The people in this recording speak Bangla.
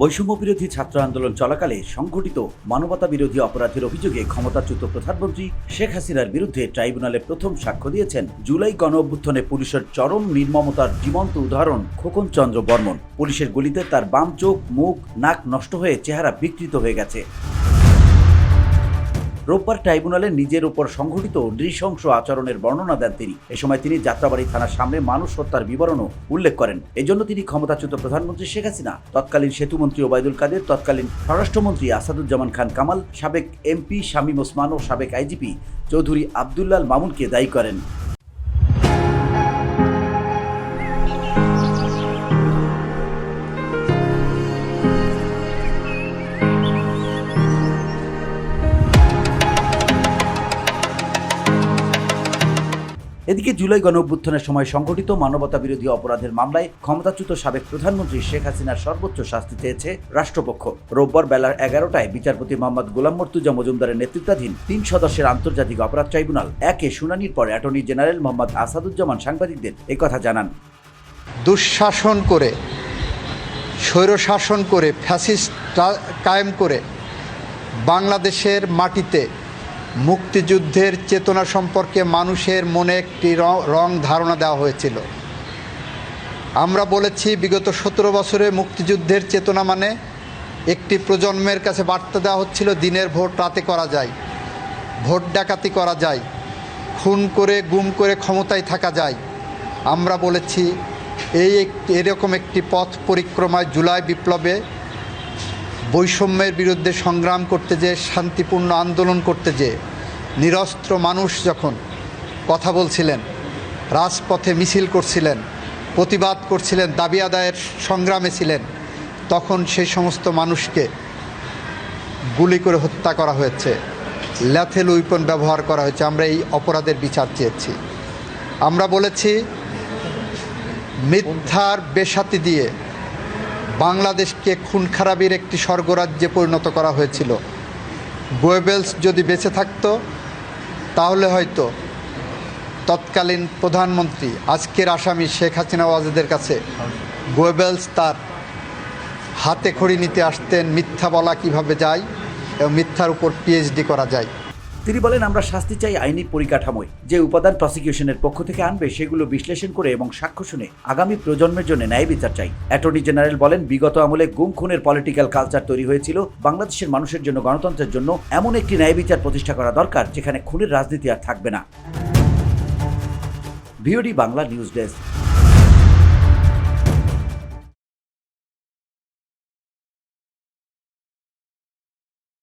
বৈষম্য বিরোধী ছাত্র আন্দোলন চলাকালে সংঘটিত মানবতা বিরোধী অপরাধের অভিযোগে ক্ষমতাচ্যুত প্রধানমন্ত্রী শেখ হাসিনার বিরুদ্ধে ট্রাইব্যুনালে প্রথম সাক্ষ্য দিয়েছেন জুলাই গণ অভ্যুত্থানে পুলিশের চরম নির্মমতার জীবন্ত উদাহরণ খোকন চন্দ্র বর্মন। পুলিশের গুলিতে তার বাম চোখ, মুখ, নাক নষ্ট হয়ে চেহারা বিকৃত হয়ে গেছে। রোববার ট্রাইব্যুনালে নিজের উপর সংঘটিত নৃশংস আচরণের বর্ণনা দেন তিনি। এ সময় তিনি যাত্রাবাড়ি থানার সামনে মানুষ হত্যার বিবরণও উল্লেখ করেন। এজন্য তিনি ক্ষমতাচ্যুত প্রধানমন্ত্রী শেখ হাসিনা, তৎকালীন সেতুমন্ত্রী ওবায়দুল কাদের, তৎকালীন স্বরাষ্ট্রমন্ত্রী আসাদুজ্জামান খান কামাল, সাবেক এমপি শামীম ওসমান ও সাবেক আইজিপি চৌধুরী আবদুল্লাল মামুনকে দায়ী করেন। এদিকে জুলাই গণ অভ্যুত্থানের সময় সংঘটিত মানবতা বিরোধী অপরাধের মামলায় ক্ষমতাচ্যুত সাবেক প্রধানমন্ত্রী শেখ হাসিনার সর্বোচ্চ শাস্তি চেয়েছে রাষ্ট্রপক্ষ। রোববার বেলার এগারোটায় বিচারপতি মোহাম্মদ গোলাম মর্তুজা মজুমদারের নেতৃত্বাধীন তিন সদস্যের আন্তর্জাতিক অপরাধ ট্রাইব্যুনাল, একে শুনানির পর অ্যাটর্নি জেনারেল মোহাম্মদ আসাদুজ্জামান সাংবাদিকদের একথা জানান। দুঃশাসন করে, স্বৈরশাসন করে, ফ্যাসিস্ট কায়েম করে বাংলাদেশের মাটিতে মুক্তিযুদ্ধের চেতনা সম্পর্কে মানুষের মনে একটি র- ধারণা দেওয়া হয়েছিল। আমরা বলেছি, বিগত সতেরো বছরে মুক্তিযুদ্ধের চেতনা মানে একটি প্রজন্মের কাছে বার্তা দেওয়া হচ্ছিল, দিনের ভোট রাতে করা যায়, ভোট ডাকাতি করা যায়, খুন করে, গুম করে ক্ষমতায় থাকা যায়। আমরা বলেছি, এই এরকম একটি পথ পরিক্রমায় জুলাই বিপ্লবে বৈষম্যের বিরুদ্ধে সংগ্রাম করতে যে, শান্তিপূর্ণ আন্দোলন করতে যে, নিরস্ত্র মানুষ যখন কথা বলছিলেন, রাজপথে মিছিল করছিলেন, প্রতিবাদ করছিলেন, দাবি আদায়ের সংগ্রামে ছিলেন, তখন সেই সমস্ত মানুষকে গুলি করে হত্যা করা হয়েছে। ল্যাথেল উইপন ব্যবহার করা হয়েছে। আমরা এই অপরাধের বিচার চেয়েছি। আমরা বলেছি, মিথ্যার বেসাতি দিয়ে বাংলাদেশকে খুন খারাপির একটি স্বর্গরাজ্যে পরিণত করা হয়েছিল। গোয়েবেলস যদি বেঁচে থাকত, তাহলে হয়তো তৎকালীন প্রধানমন্ত্রী আজকের আসামি শেখ হাসিনা ওয়াজেদের কাছে গোয়েবেলস তার হাতে খড়ি নিতে আসতেন, মিথ্যা বলা কীভাবে যায় এবং মিথ্যার উপর পিএইচডি করা যায়। তিনি বলেন, আমরা শাস্তি চাই আইনি পরিকাঠামোয়। যে উপাদান প্রসিকিউশনের পক্ষ থেকে আনবে, সেগুলো বিশ্লেষণ করে এবং সাক্ষ্য শুনে আগামী প্রজন্মের জন্য ন্যায় বিচার চাই। অ্যাটর্নি জেনারেল বলেন, বিগত আমলে গুম, খুনের পলিটিক্যাল কালচার তৈরি হয়েছিল। বাংলাদেশের মানুষের জন্য, গণতন্ত্রের জন্য এমন একটি ন্যায় বিচার প্রতিষ্ঠা করা দরকার, যেখানে খুনের রাজনীতি আর থাকবে না। VOD Bangla news desk.